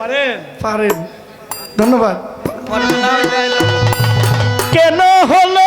পারেন? পারেন। ধন্যবাদ। কেন হলো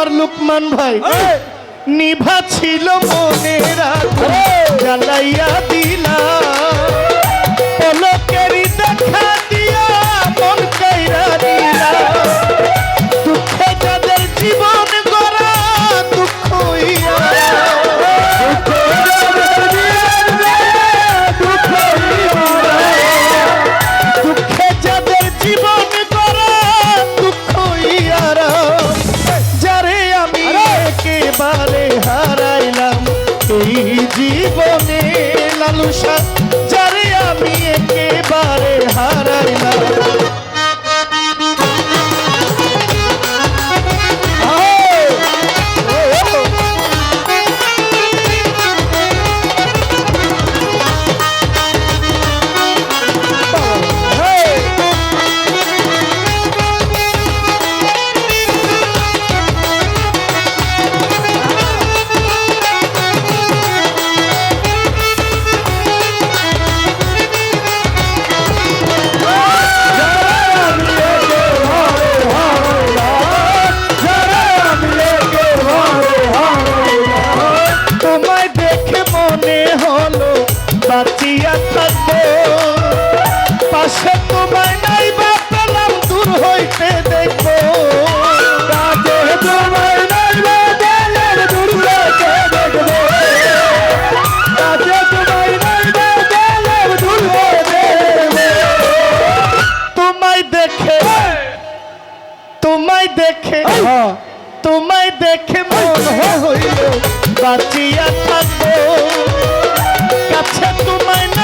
আমার লুকমান ভাই। নিভা ছিল মনে রাখো জ্বালাইয়া দিলা vale. বাঁচিয়া থাকব পাশে তোমায় নাই বা পেলাম দূর হইতে দেখব। তোমায় নাই বা পেলাম দূর হইতে দেখব। তোমায় দেখে তোমায় দেখে তোমায় দেখে মন হইল বাঁচিয়া থাকব। to my.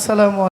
আসসালামু